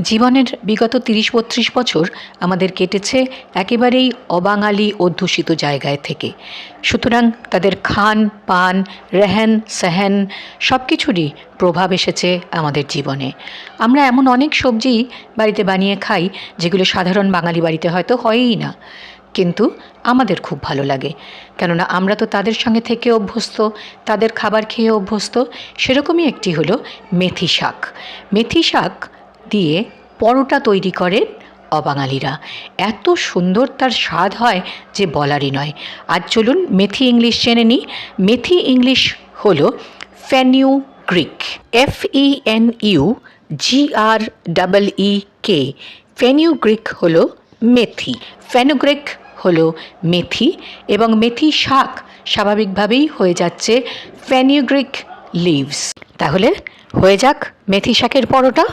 জীবনের বিগত তিরিশ বত্রিশ বছর আমাদের কেটেছে একেবারেই অবাঙালি অধ্যুষিত জায়গায় থেকে। সুতরাং তাদের খান, পান, রেহেন, সেহেন সব কিছুরই প্রভাব এসেছে আমাদের জীবনে। আমরা এমন অনেক সবজি বাড়িতে বানিয়ে খাই যেগুলো সাধারণ বাঙালি বাড়িতে হয়তো হয়ই না। কিন্তু আমাদের খুব ভালো লাগে। কেননা আমরা তো তাদের সঙ্গে থেকে অভ্যস্ত, তাদের খাবার খেয়ে অভ্যস্ত। সেরকমই একটি হলো মেথি শাক। মেথি শাক দিয়ে পরোটা তৈরি করেন অবাঙালিরা। এত সুন্দর তার স্বাদ হয় যে বলারই নয়। আজ চলুন মেথি ইংলিশ জেনে নিই। মেথি ইংলিশ হল fenugreek F E N U G R double E K fenugreek হল মেথি। ফেনুগ্রিক হলো মেথি এবং মেথি শাক স্বাভাবিকভাবেই হয়ে যাচ্ছে ফেনিউগ্রিক লিভস। তাহলে হয়ে যাক মেথি শাকের পরোটা।